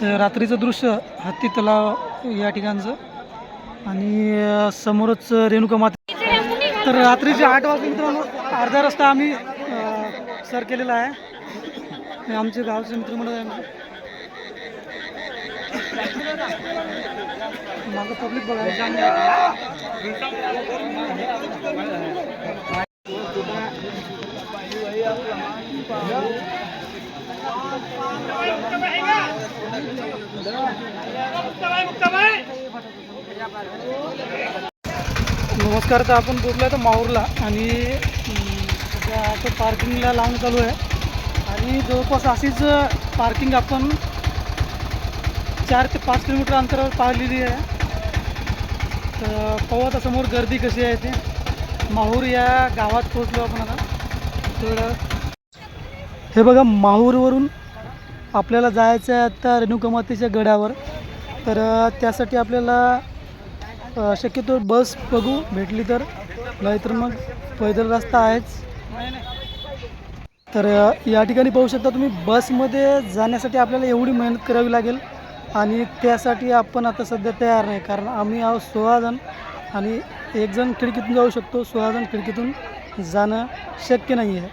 तर रात्रीचं दृश्य हत्ती तलाव या ठिकाणचं. आणि समोरच रेणुका माता तर रात्रीचे आठ वाजता मित्रांनो अर्धा रस्ता आम्ही सर केलेला आहे. आमचे गावचे मित्रमंडळ आहे माझं मागं पब्लिक बघा नमस्कार तर आपण पोचलो आहे तर माहूरला आणि सध्या आता पार्किंगला लावणं चालू आहे. आणि जवळपास अशीच पार्किंग आपण चार ते पाच किलोमीटर अंतरावर पाहिलेली आहे. तर पाहू आता समोर गर्दी कशी आहे ते. माहूर या गावात पोचलो आपण आता. तर हे बघा माहूरवरून आपल्याला जायचं आहे आता रेणुकामातेच्या गडावर. तर त्यासाठी आपल्याला शक्यतो बस बघू भेटली तर. नाहीतर मग पैदल रस्ता आहेच. तर या ठिकाणी पाहू शकता तुम्ही बसमध्ये जाण्यासाठी आपल्याला एवढी मेहनत करावी लागेल. आणि त्यासाठी आपण आता सध्या तयार नाही कारण आम्ही आहोत सोळाजण आणि एकजण खिडकीतून जाऊ शकतो सोळाजण खिडकीतून जाणं शक्य नाही आहे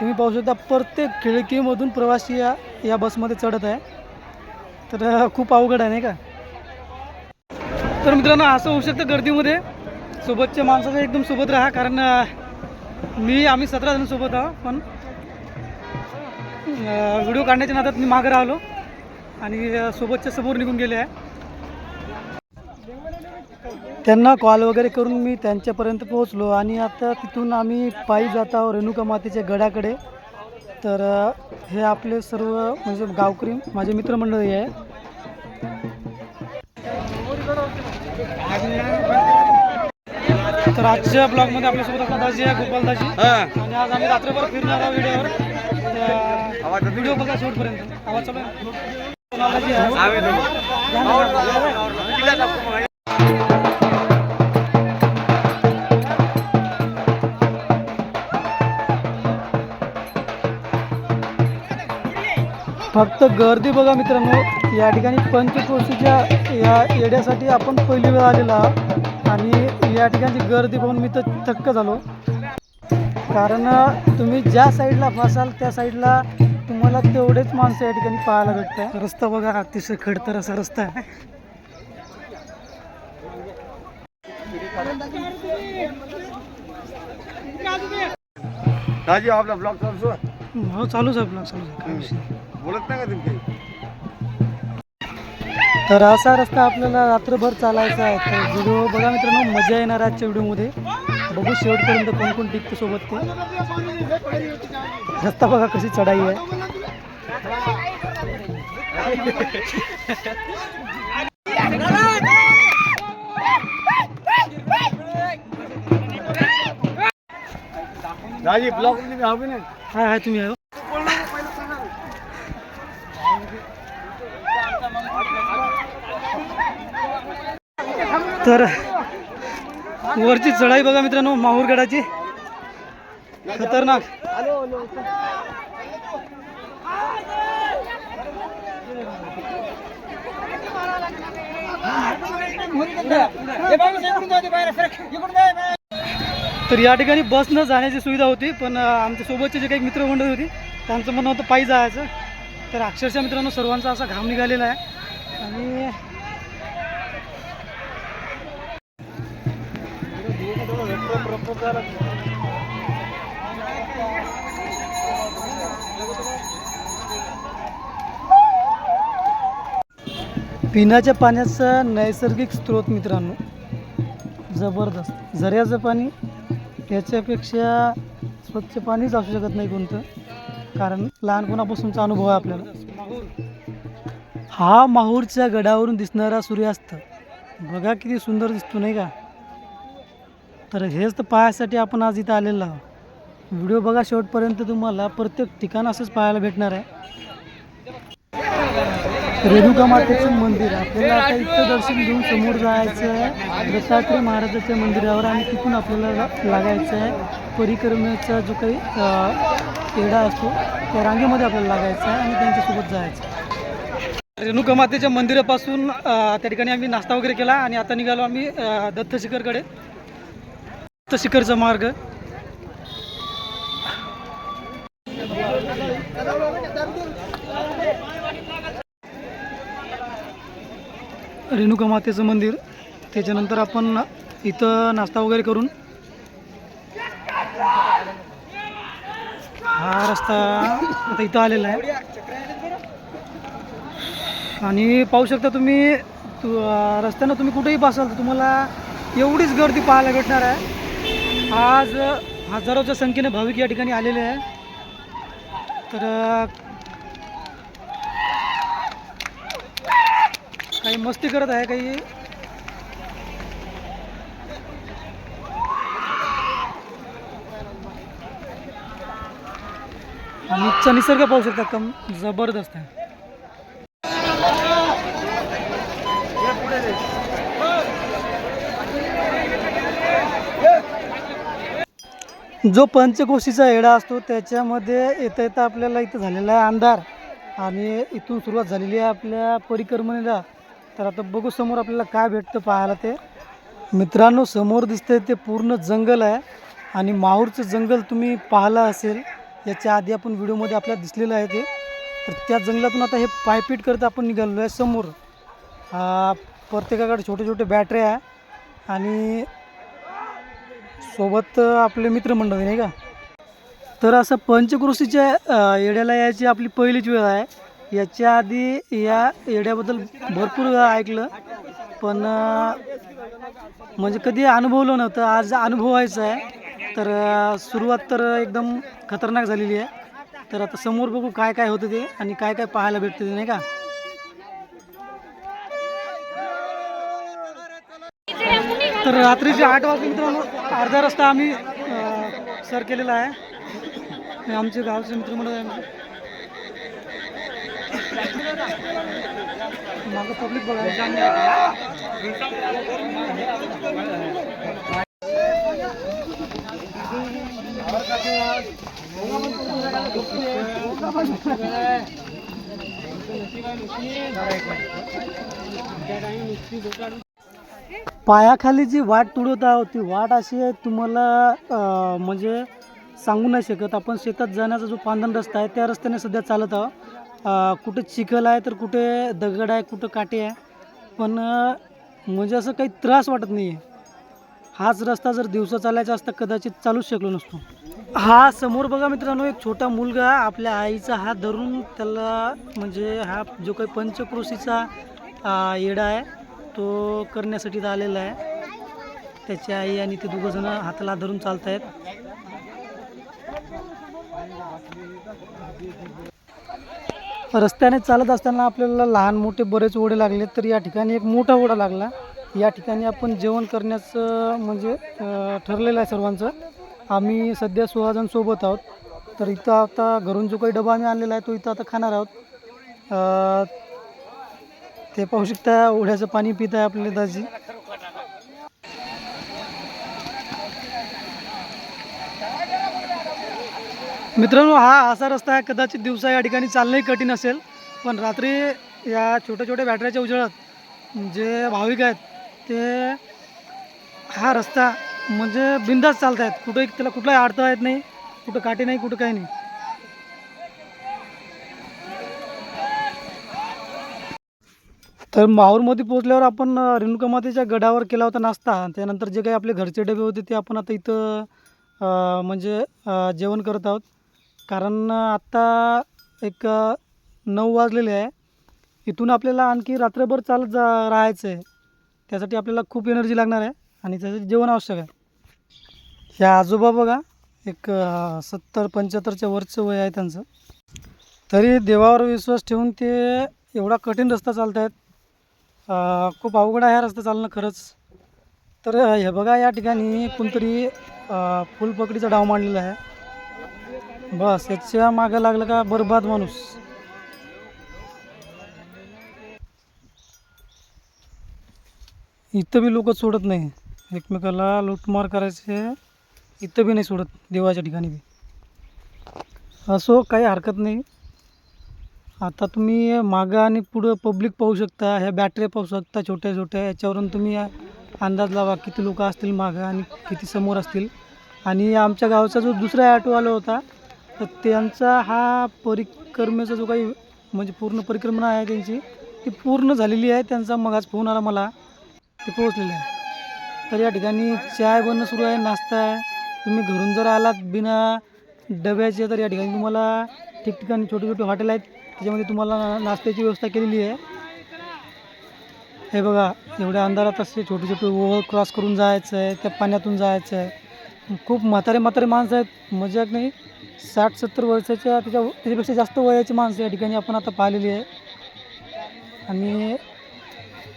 तुम्ही पाहू शकता प्रत्येक खिडकीमधून प्रवासी या या बसमध्ये चढत आहे. तर खूप अवघड आहे नाही का? तर मित्रांनो असं होऊ शकतं गर्दीमध्ये. सोबतच्या माणसाचा एकदम सोबत राहा कारण मी आम्ही सतरा जण सोबत आहोत पण व्हिडिओ काढण्याच्या नादात मी मागं राहिलो. आणि सोबतच्या समोर निघून गेले आहे. त्यांना कॉल वगैरे करून मी त्यांच्यापर्यंत पोहोचलो आणि आता तिथून आम्ही पायी जात आहोत रेणुका मातेच्या गडाकडे. तर हे आपले सर्व म्हणजे गावकरी माझे मित्रमंडळी आहे. तर आजच्या ब्लॉगमध्ये आपल्यासोबत आपला दाजी आहे गोपाल दाजी आणि आज आम्ही रात्रभर फिरणार आहोत व्हिडिओवर. व्हिडिओ बघा शेवटपर्यंत. आवाज चालू फक्त गर्दी बघा मित्रांनो या ठिकाणी पंचक्रोशीच्या या येड्यासाठी आपण पहिली वेळ आलेला आहोत आणि या ठिकाणची गर्दी पाहून मी तर थक्क झालो. कारण तुम्ही ज्या साईडला बसाल त्या साईडला तुम्हाला तेवढेच माणसं या ठिकाणी पाहायला भेटतं रस्ता बघा अतिशय खडतर असा रस्ता आहे. हो चालूच आहे ब्लॉग चालूच आहे. बोलत नाही का तुम्ही? तर असा रस्ता आपल्याला रात्रभर चालायचा आहे. तर व्हिडिओ बघा मित्रांनो मजा येणार आजच्या व्हिडिओमध्ये. बघू शेवटपर्यंत कोण कोण टिकतं सोबत ते. रस्ता बघा कशी चढाई आहे. दाजी ब्लॉगमध्ये हवे नाही. हाय हाय तुम्ही आहे हो. तर वरची चढाई बघा मित्रांनो माहूरगडाची खतरनाक. तर या ठिकाणी बस न जाण्याची सुविधा होती पण आमच्या सोबतचे जे काही मित्रमंडळी होती त्यांचं म्हणणं होतं पायी जायचं. तर अक्षरशः मित्रांनो सर्वांचा असा घाम निघालेला आहे. पिण्याच्या पाण्याचा नैसर्गिक स्रोत मित्रांनो जबरदस्त. झऱ्याचं पाणी याच्यापेक्षा स्वच्छ पाणीच असू शकत नाही कोणतं. कारण लहानपणापासूनचा अनुभव आहे आपल्याला. हा माहूरच्या गडावरून दिसणारा सूर्यास्त. बघा किती सुंदर दिसतो नाही का? तर हेच तर पाहायसाठी आपण आज इथं आलेलो आहोत. व्हिडिओ बघा शेवटपर्यंत तुम्हाला प्रत्येक ठिकाण असंच पाहायला भेटणार आहे. रेणुका मातेचं मंदिर. आपल्याला आता इथं दर्शन घेऊन समोर जायचं आहे. दत्तात्रय महाराजाच्या मंदिरावर आणि तिथून आपल्याला लागायचं आहे. परिक्रमेचा जो काही अ, असतो त्या रांगेमध्ये आपल्याला लागायचं आहे आणि त्यांच्यासोबत जायचं रेणुका मातेच्या मंदिरापासून त्या ठिकाणी आम्ही नाश्ता वगैरे केला आणि आता निघालो आम्ही अ, दत्त शिखरकडे दत्त शिखरचा मार्ग. रेणुका मातेचं मंदिर. त्याच्यानंतर आपण इथं नाश्ता वगैरे करून हा रस्ता आता इथं आलेला आहे. आणि पाहू शकता तुम्ही तु रस्त्यानं तुम्ही कुठेही बसाल तर तुम्हाला एवढीच गर्दी पाहायला भेटणार आहे. आज हजारोच्या संख्येने भाविक या ठिकाणी आलेले आहे. तर काही मस्ती करत आहे काही आणि निसर्ग पाहू शकता कम जबरदस्त आहे. जो पंचकोशीचा येडा असतो त्याच्यामध्ये येता येता आपल्याला इथं झालेला आहे अंधार. आणि इथून सुरुवात झालेली आहे आपल्या परिक्रमणेला. तर आता बघू समोर आपल्याला काय भेटतं पाहायला ते. मित्रांनो समोर दिसतंय ते पूर्ण जंगल आहे आणि माहूरचं जंगल तुम्ही पाहिलं असेल याच्या आधी आपण व्हिडिओमध्ये आपल्याला दिसलेलं आहे ते. तर त्या जंगलातून आता हे पायपीट करत आपण निघालो आहे समोर. प्रत्येकाकडे छोटे छोटे बॅटरी आहे आणि सोबत आपले मित्रमंडळ नाही का? तर असं पंचक्रोशीच्या येड्याला यायची आपली पहिलीच वेळ आहे. याच्या आधी या येड्याबद्दल भरपूर ऐकलं पण म्हणजे कधी अनुभवलं नव्हतं. आज अनुभवायचं आहे. तर सुरुवात तर एकदम खतरनाक झालेली आहे. तर आता समोर बघू काय काय होतं ते आणि काय काय पाहायला भेटतं ते नाही का? तर रात्रीचे आठ वाजता मित्रांनो अर्धा रस्ता आम्ही सर केलेला आहे. आमचे गावचे मित्रमंडळ आहे मागं पब्लिक बघा पायाखाली जी वाट तुडवत आहोत ती वाट अशी आहे तुम्हाला म्हणजे सांगू नाही शकत. आपण शेतात जाण्याचा जो पांधन रस्ता आहे त्या रस्त्याने सध्या चालत आहोत. कुठं चिखल आहे तर कुठे दगड आहे कुठं काटे आहे. पण म्हणजे असं काही त्रास वाटत नाही आहे हाच रस्ता जर दिवसा चालायचा असता कदाचित चालूच शकलो नसतो. हा समोर बघा मित्रांनो एक छोटा मुलगा आपल्या आईचा हात धरून त्याला म्हणजे हा जो काही पंचक्रोशीचा येडा आहे तो करण्यासाठी आलेला आहे. त्याची आई आणि ते दोघंजणं हाताला धरून चालत आहेत रस्त्याने चालत असताना आपल्याला लहान मोठे बरेच ओढे लागले तर या ठिकाणी एक मोठा ओढा लागला. या ठिकाणी आपण जेवण करण्याचं म्हणजे ठरलेलं आहे सर्वांचं. आम्ही सध्या सोळा सोबत आहोत. तर इथं आता घरून जो काही डबा आम्ही आणलेला आहे तो इथं आता खाणार आहोत. ते पाहू शकता ओढ्याचं पाणी पित आहे आपले दाजी. मित्रांनो हा असा रस्ता आहे. कदाचित दिवसा या ठिकाणी चालणंही कठीण असेल पण रात्री या छोट्या छोट्या बॅटऱ्याच्या उजेडात जे भाविक आहेत ते हा रस्ता म्हणजे बिंदास चालत आहेत कुठंही त्याला कुठलाही अडथळा येत नाही कुठं काटे नाही कुठं काही नाही. तर माहूरमध्ये पोहोचल्यावर आपण रेणुकामातेच्या रेणुका मातेच्या गडावर केला होता नाश्ता. त्यानंतर जे काही आपले घरचे डबे होते ते आपण आता इथं म्हणजे जेवण करत आहोत. कारण आत्ता एक नऊ वाजलेले आहे. इथून आपल्याला आणखी रात्रभर चालत जा राहायचं आहे त्यासाठी आपल्याला खूप एनर्जी लागणार आहे आणि त्यासाठी जेवण आवश्यक आहे. ह्या आजोबा बघा एक सत्तर पंच्याहत्तरच्या वरचं वय आहे त्यांचं. तरी देवावर विश्वास ठेवून ते एवढा कठीण रस्ता चालत आहेत खूप अवघड आहे हा रस्ता चालणं खरंच. तर हे बघा या ठिकाणी कोणतरी फुलपकडीचा डाव मांडलेला आहे. बस याच्या मागं लागलं का बरबाद माणूस. इथं बी लोक सोडत नाही. एकमेकाला लूटमार करायचे इथं बी नाही सोडत देवाच्या ठिकाणी बी. असो काही हरकत नाही. आता तुम्ही मागं आणि पुढं पब्लिक पाहू शकता ह्या बॅटऱ्या पाहू शकता छोट्या छोट्या याच्यावरून तुम्ही अंदाज लावा किती लोक असतील मागं आणि किती समोर असतील. आणि आमच्या गावचा जो दुसरा ॲटोवाला होता तर त्यांचा हा परिक्रमेचा जो काही म्हणजे पूर्ण परिक्रमा आहे त्यांची ती पूर्ण झालेली आहे. त्यांचा मग आज फोन आला मला. ते पोहोचलेलं आहे. तर या ठिकाणी चाय बनणं सुरू आहे नाश्ता आहे. तुम्ही घरून जर आलात बिना डब्याचे तर या ठिकाणी तुम्हाला ठिकठिकाणी छोटे छोटे हॉटेल आहेत. त्याच्यामध्ये तुम्हाला नाश्त्याची व्यवस्था केलेली आहे. हे बघा एवढ्या अंधारात असे छोटे छोटे ओव्हर क्रॉस करून जायचं आहे त्या पाण्यातून जायचं आहे. खूप म्हातारे म्हातारे माणसं आहेत. मजाक नाही. साठ सत्तर वर्षाच्या त्याच्या त्याच्यापेक्षा जास्त वयाची माणसं या ठिकाणी आपण आता पाहिलेली आहे. आणि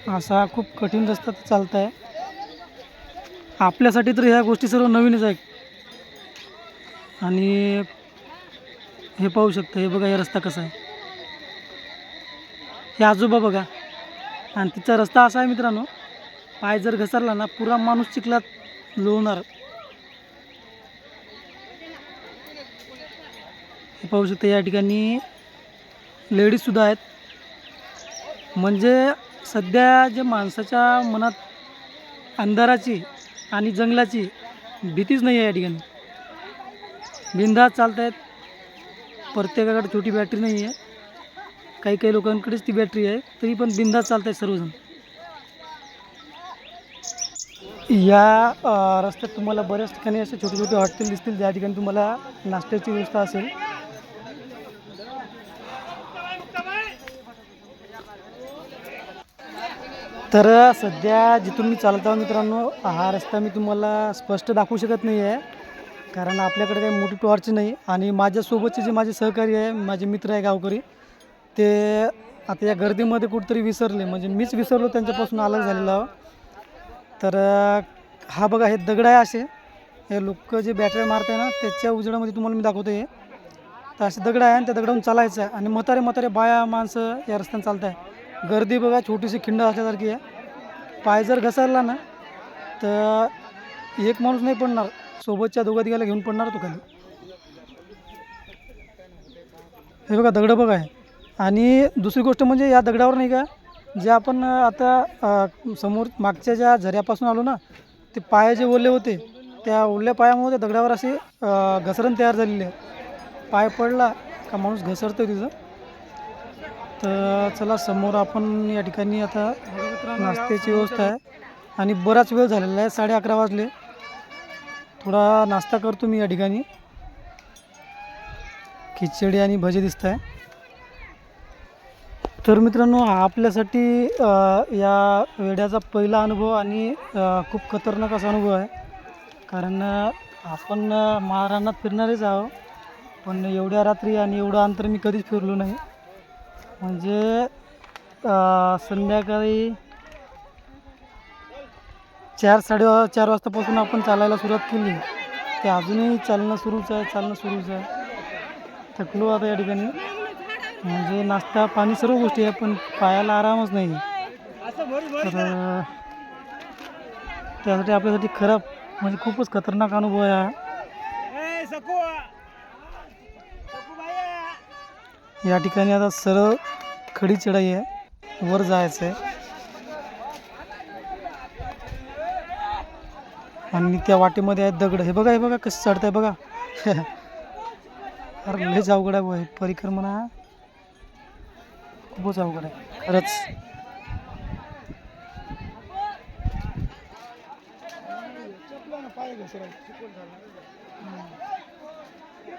असा खूप कठीण रस्ता चालत आहे आपल्यासाठी तर ह्या गोष्टी सर्व नवीनच आहेत. आणि हे पाहू शकतं हे बघा हे रस्ता कसा आहे. हे आजोबा बघा. आणि तिचा रस्ता असा आहे मित्रांनो पाय जर घसरला ना पुरा माणूस चिखलात लोळणार. पाहू शकता या ठिकाणी लेडीजसुद्धा आहेत. म्हणजे सध्या जे माणसाच्या मनात अंधाराची आणि जंगलाची भीतीच नाही आहे या ठिकाणी. बिंदा चालत आहेत प्रत्येकाकडे छोटी बॅटरी नाही आहे. काही काही लोकांकडेच ती बॅटरी आहे. तरी पण बिंदा चालत आहे सर्वजण. या रस्त्यात तुम्हाला बऱ्याच ठिकाणी असे छोटे छोटे हॉटेल दिसतील ज्या ठिकाणी तुम्हाला नाश्त्याची व्यवस्था असेल. तर सध्या जिथून मी चालत आहो मित्रांनो हा रस्ता मी तुम्हाला स्पष्ट दाखवू शकत नाही आहे कारण आपल्याकडे काही मोठी टॉर्च नाही आणि माझ्यासोबतचे जे माझे सहकारी आहे माझे मित्र आहे गावकरी ते आता या गर्दीमध्ये कुठेतरी विसरले. म्हणजे मीच विसरलो त्यांच्यापासून अलग झालेलो आहो तर हा बघा हे दगड आहे असे. हे लोक जे बॅटरी मारते ना त्याच्या उजेडामध्ये तुम्हाला मी दाखवतो हे तर असे दगड आहे आणि त्या दगडावरून चालायचं आहे. आणि म्हातारे म्हातारे बाया माणसं या रस्त्याने चालत आहे गर्दी बघा छोटीशी खिंड असल्यासारखी आहे. पाय जर घसरला ना तर एक माणूस नाही पडणार. सोबतच्या दोघा तिघाला घेऊन पडणार तो खाली. हे बघा दगडं बघा आहे आणि दुसरी गोष्ट म्हणजे या दगडावर नाही का जे आपण आता समोर मागच्या ज्या झऱ्यापासून आलो ना ते पाय जे ओले होते त्या ओल्या पायामुळे त्या दगडावर असे घसरण तयार झालेली आहे. पाय पडला का माणूस घसरतो तिथं. तर चला समोर आपण या ठिकाणी आता नाश्त्याची व्यवस्था आहे. आणि बराच वेळ झालेला आहे साडे अकरा वाजले. थोडा नाश्ता करतो मी या ठिकाणी. खिचडी आणि भजे दिसत आहे तर मित्रांनो आपल्यासाठी या वेड्याचा पहिला अनुभव आणि खूप खतरनाक असा अनुभव आहे. कारण आपण महाराणात फिरणारेच आहो पण एवढ्या रात्री आणि एवढं अंतर मी कधीच फिरलो नाही. म्हणजे संध्याकाळी चार साडे चार वाजतापासून आपण चालायला सुरुवात केली. ते अजूनही चालणं सुरूच आहे चालणं सुरूच आहे. थकलो आता या ठिकाणी. म्हणजे नाश्ता पाणी सर्व गोष्टी आहे पण पायाला आरामच नाही. तर त्यासाठी आपल्यासाठी खराब म्हणजे खूपच खतरनाक अनुभव आहे हा या ठिकाणी आता सरळ खडी चढाई आहे. वर जायचं आहे आणि त्या वाटेमध्ये आहेत दगड. हे बघा हे बघा कसं चढत आहे बघा. अरे लयच अवघड आहे परिक्रमणा खूपच अवघड आहे. खरंच.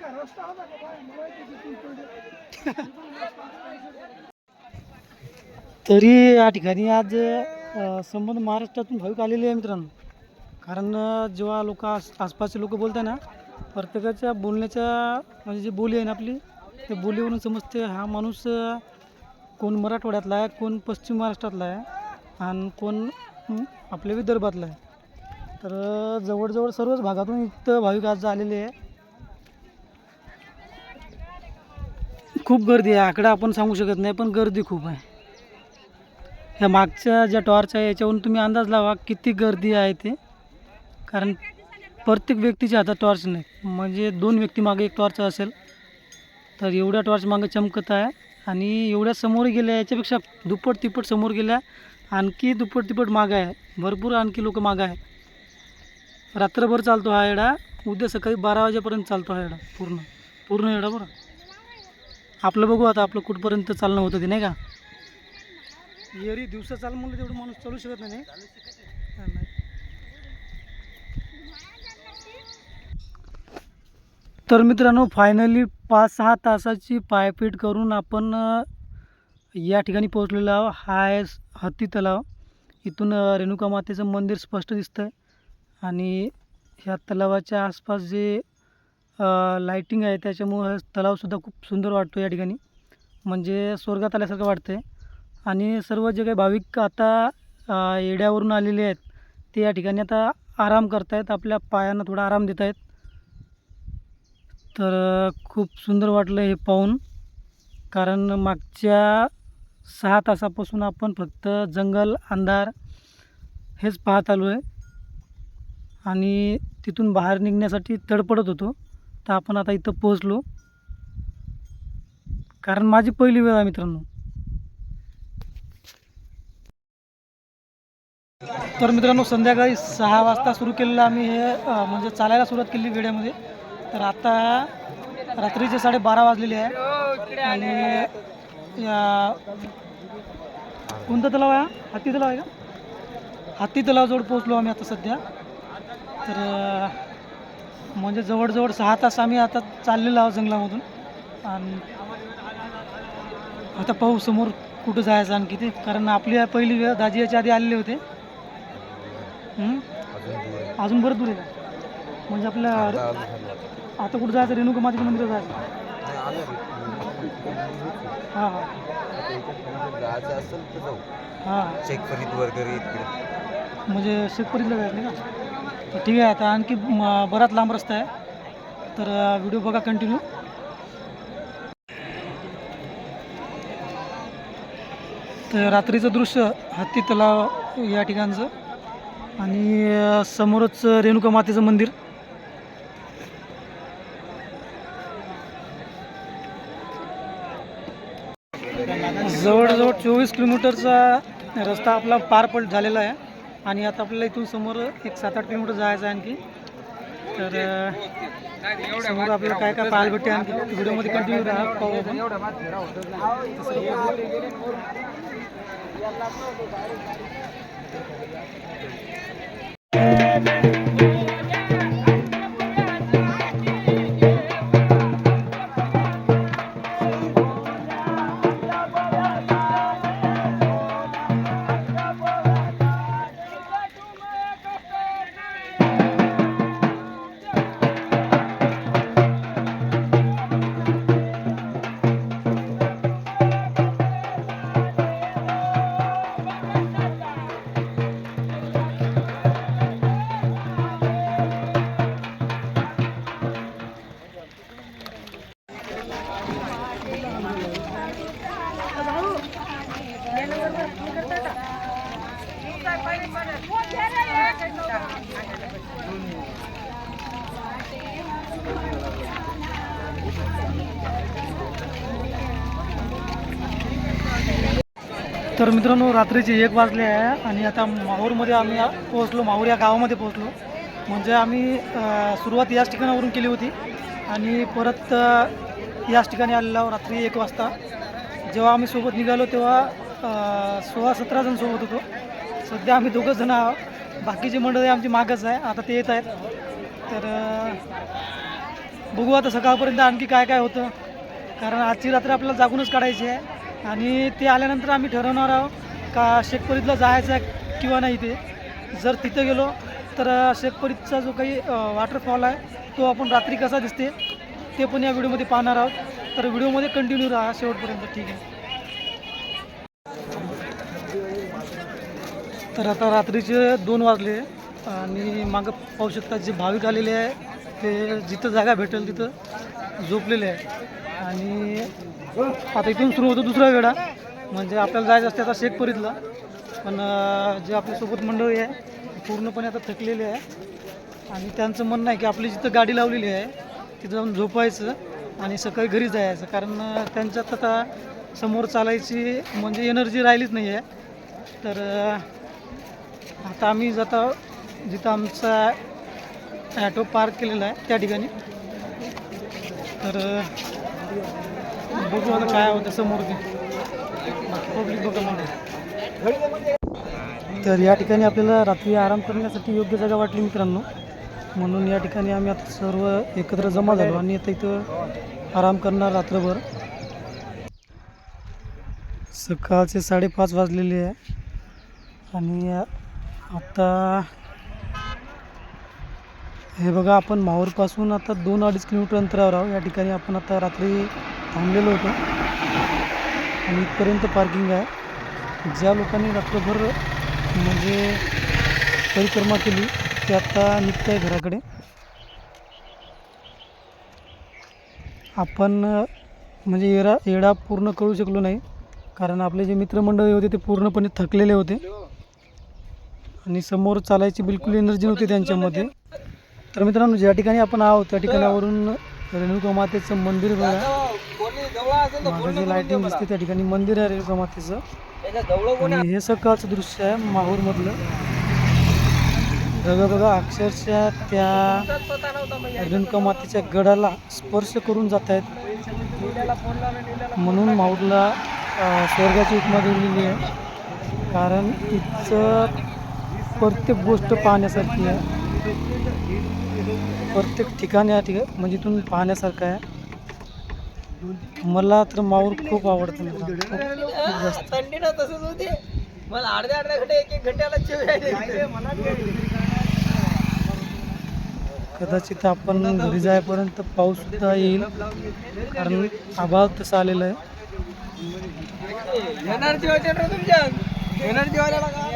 तरी या ठिकाणी आज संबंध महाराष्ट्रातून भाविक आलेले आहे मित्रांनो. कारण जेव्हा लोक आस आसपासचे लोक बोलत ना प्रत्येकाच्या बोलण्याच्या म्हणजे जी बोली आहे ना आपली त्या बोलीवरून समजते हा माणूस कोण मराठवाड्यातला आहे कोण पश्चिम महाराष्ट्रातला आहे आणि कोण आपल्या विदर्भातला आहे. तर जवळजवळ सर्वच भागातून इथं भाविक आज आलेले आहे. खूप गर्दी आहे. आकडा आपण सांगू शकत नाही पण गर्दी खूप आहे. ह्या मागच्या ज्या टॉर्च आहे याच्यावरून तुम्ही अंदाज लावा किती गर्दी आहे ते. कारण प्रत्येक व्यक्तीच्या हातात टॉर्च नाही. म्हणजे दोन व्यक्ती मागे एक टॉर्च असेल तर एवढ्या टॉर्च मागे चमकत आहे. आणि एवढ्या समोर गेल्या याच्यापेक्षा दुप्पट तिप्पट समोर गेल्या आणखी दुप्पट तिप्पट मागं आहे. भरपूर आणखी लोक मागं आहे रात्रभर चालतो हा येडा. उद्या सकाळी बारा वाजेपर्यंत चालतो हा येडा. पूर्ण. पूर्ण येडा बरं. आपलं बघू आता आपलं कुठपर्यंत चालणं होतं ते नाही का? एरी दिवसा चाल म्हणलं तेवढं माणूस चालू शकत नाही तर मित्रांनो फायनली पाच सहा तासाची पायपीट करून आपण या ठिकाणी पोहोचलेलो आहोत. हा आहे स- हत्ती तलाव. इथून रेणुका मातेचं मंदिर स्पष्ट दिसतं आहे आणि ह्या तलावाच्या आसपास जे लाईटिंग आहे. त्याच्यामुळं तलावसुद्धा खूप सुंदर वाटतो या ठिकाणी. म्हणजे स्वर्गात आल्यासारखं वाटतं आहे आणि सर्व जे काही भाविक आता येड्यावरून आलेले आहेत ते या ठिकाणी आता आराम करतायत. आपल्या पायांना थोडा आराम देत आहेत तर खूप सुंदर वाटलं हे पाहून. कारण मागच्या सहा तासापासून आपण फक्त जंगल अंधार हेच पाहत आलो आहे आणि तिथून बाहेर निघण्यासाठी तडपडत होतो. तर आपण आता इथं पोहोचलो. कारण माझी पहिली वेळ आहे मित्रांनो. तर मित्रांनो संध्याकाळी सहा वाजता सुरू केलेलं आम्ही हे म्हणजे चालायला सुरुवात केली वेड्यामध्ये तर आता रात्रीचे साडेबारा वाजलेले आहे. आणि कोणता तलाव आहे हत्ती तलाव आहे का? हत्ती तलावाजवळ पोहोचलो आम्ही आता सध्या. तर म्हणजे जवळजवळ सहा तास आम्ही आता चाललेलो आहोत जंगलामधून. आणि आता पाहू समोर कुठं जायचं आणखी ते कारण आपली पहिली वेळ दाजी याच्या आधी आलेले होते? अजून बरं दूर. आहे म्हणजे आपल्या आता कुठं जायचं? रेणुका मातेच्या मंदिरात जायचं. हां हां. हां. शेख फरीद वगैरे म्हणजे शेतकरीला जायचं का? तर ठीक आहे आता आणखी म- बराच लांब रस्ता आहे. तर व्हिडिओ बघा कंटिन्यू तर रात्रीचं दृश्य हत्ती तलाव या ठिकाणचं आणि समोरच रेणुका मातेचं मंदिर. जवळजवळ चोवीस किलोमीटरचा रस्ता आपला पार पड झालेला आहे. आणि आता आपल्याला इथून समोर एक सात आठ किलोमीटर जायचं आहे आणखी. तर समोर आपल्याला काय काय पाहायला भेटते आणखी. व्हिडिओमध्ये कंटिन्यू राहा पाहू आपण. तर मित्रांनो रात्रीचे एक वाजले आहे आणि आता माहूरमध्ये आम्ही पोहोचलो माहूर या गावामध्ये पोहोचलो. म्हणजे आम्ही सुरुवात याच ठिकाणावरून केली होती आणि परत याच ठिकाणी आलेलो रात्री एक वाजता. जेव्हा आम्ही सोबत निघालो तेव्हा सोळा सतरा जण सोबत होतो. सध्या आम्ही दोघंच जण आहोत. बाकीची मंडळी आमची मागच आहे. आता ते येत आहेत. तर बघू आता सकाळपर्यंत आणखी काय काय होतं. कारण आजची रात्र आपल्याला जागूनच काढायची आहे. आणि ते आल्यानंतर आम्ही ठरवणार आहोत का शेखपरीतला जायचं आहे किंवा नाही ते. जर तिथं गेलो तर अ, शेखपरीतचा जो काही वॉटरफॉल आहे तो आपण रात्री कसा दिसते ते पण या व्हिडिओमध्ये पाहणार आहोत. तर व्हिडिओमध्ये कंटिन्यू राहा शेवटपर्यंत. ठीक आहे. तर आता रात्रीचे दोन वाजले आणि मागं पाहू शकता जे भाविक आलेले आहे ते जिथं जागा भेटेल तिथं झोपलेले आहे. आणि आता इथून सुरू होतो दुसरा वेळा म्हणजे आपल्याला जायचं असते आता शेखपुरीतला. पण जे आपल्यासोबत मंडळी आहे पूर्णपणे आता थकलेले आहे. आणि त्यांचं म्हणणं आहे की आपली जिथं गाडी लावलेली आहे तिथं जाऊन झोपायचं आणि सकाळी घरी जायचं. कारण त्यांच्यात आता समोर चालायची म्हणजे एनर्जी राहिलीच नाही आहे. तर आता आम्ही जाता जिथं आमचा ॲटो पार्क केलेला आहे त्या ठिकाणी. तर बघू आता काय होतं समोर ते पब्लिक बघा म्हणून तर या ठिकाणी आपल्याला रात्री आराम करण्यासाठी योग्य जागा वाटली मित्रांनो. म्हणून या ठिकाणी आम्ही आता सर्व एकत्र जमा झालो आणि आता इथं आराम करणार रात्रभर. सकाळचे साडेपाच वाजलेले आहे. आणि आता हे बघा आपण माहूरपासून आता दोन अडीच किलोमीटर अंतरावर आहोत. या ठिकाणी आपण आता रात्री थांबलेलो होतो. आणि इथपर्यंत पार्किंग आहे. ज्या लोकांनी रात्रभर म्हणजे परिक्रमा केली ते आत्ता निघत आहे घराकडे. आपण म्हणजे येरा येडा पूर्ण करू शकलो नाही. कारण आपले जे मित्रमंडळी होते ते पूर्णपणे थकलेले होते. आणि समोर चालायची बिलकुल एनर्जी नव्हती त्यांच्यामध्ये. तर मित्रांनो ज्या ठिकाणी आपण आहोत त्या ठिकाणावरून रेणुका मातेचं मंदिर बघा. मागे जे लाईटिंग दिसते त्या ठिकाणी. मंदिर आहे रेणुका मातेचं. आणि हे सकाळचं दृश्य आहे माहूरमधलं. बघा बघा अक्षरशः त्या रेणुका मातेच्या गडाला स्पर्श करून जात आहेत. म्हणून माहूरला स्वर्गाची उपमा दिलेली आहे. कारण इथचं प्रत्येक गोष्ट पाहण्यासारखी आहे. प्रत्येक ठिकाण या ठिकाणी म्हणजे इथून पाहण्यासारखं आहे. मला तर माहूर खूप आवडतं जास्त थंडीनं तसंच होते. मला अर्ध्या अर्ध्या घंटे एक एक घंट्याला. कदाचित आपण घरी जाईपर्यंत पाऊस सुद्धा येईल कारण आभाळ तसं आलेलं आहे. एनर्जी होते ना तुमच्या? एनर्जी वाल्याला काय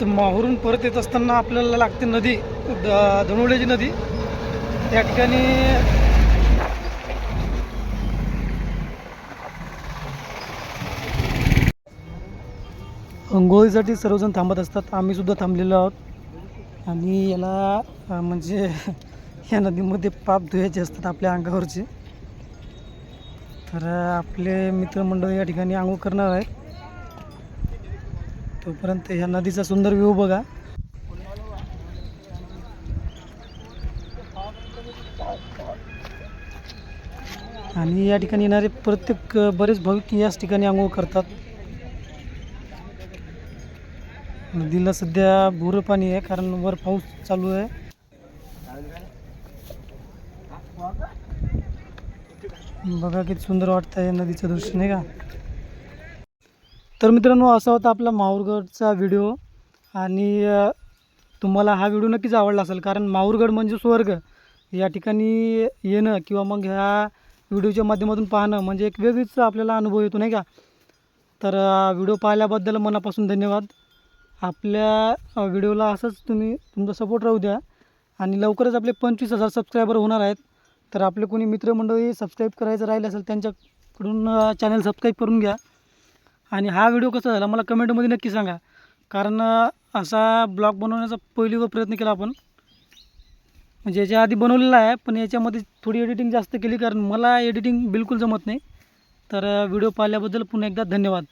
तर माहूरून परत येत असताना आपल्याला लागते नदी द- धनुवड्याची नदी. त्या ठिकाणी अंघोळीसाठी सर्वजण थांबत असतात. आम्हीसुद्धा थांबलेलो आहोत. आणि याला म्हणजे या नदीमध्ये पाप धुवायचे असतात आपल्या अंगावरचे. तर आपले मित्रमंडळ या ठिकाणी आंघोळ करणार आहेत. तोपर्यंत ह्या नदीचा सुंदर व्ह्यू बघा. आणि या ठिकाणी येणारे प्रत्येक बरेच भाविक याच ठिकाणी आंघोळ करतात. नदीला सध्या बुरं पाणी आहे कारण वर पाऊस चालू आहे. बघा किती सुंदर वाटतं आहे नदीचं दृश्य नाही का? तर मित्रांनो असा होता आपला माहूरगडचा व्हिडिओ. आणि तुम्हाला हा व्हिडिओ नक्कीच आवडला असेल कारण माहूरगड म्हणजे स्वर्ग. या ठिकाणी येणं किंवा मग ह्या व्हिडिओच्या माध्यमातून पाहणं म्हणजे एक वेगळीच आपल्याला अनुभव येतो नाही का? तर व्हिडिओ पाहिल्याबद्दल मनापासून धन्यवाद. आपल्या व्हिडिओला असंच तुम्ही तुमचा सपोर्ट राहू द्या. आणि लवकरच आपले पंचवीस हजार सबस्क्रायबर होणार आहेत. तर आपले कोणी मित्रमंडळी सबस्क्राईब करायचं राहिले असेल त्यांच्याकडून चॅनल सबस्क्राईब करून घ्या. आणि हा व्हिडिओ कसा झाला मला कमेंटमध्ये नक्की सांगा. कारण असा ब्लॉग बनवण्याचा पहिली प्रयत्न केला आपण. म्हणजे याच्या आधी बनवलेला आहे पण याच्यामध्ये थोडी एडिटिंग जास्त केली कारण मला एडिटिंग बिलकुल जमत नाही. तर व्हिडिओ पाहिल्याबद्दल पुन्हा एकदा धन्यवाद.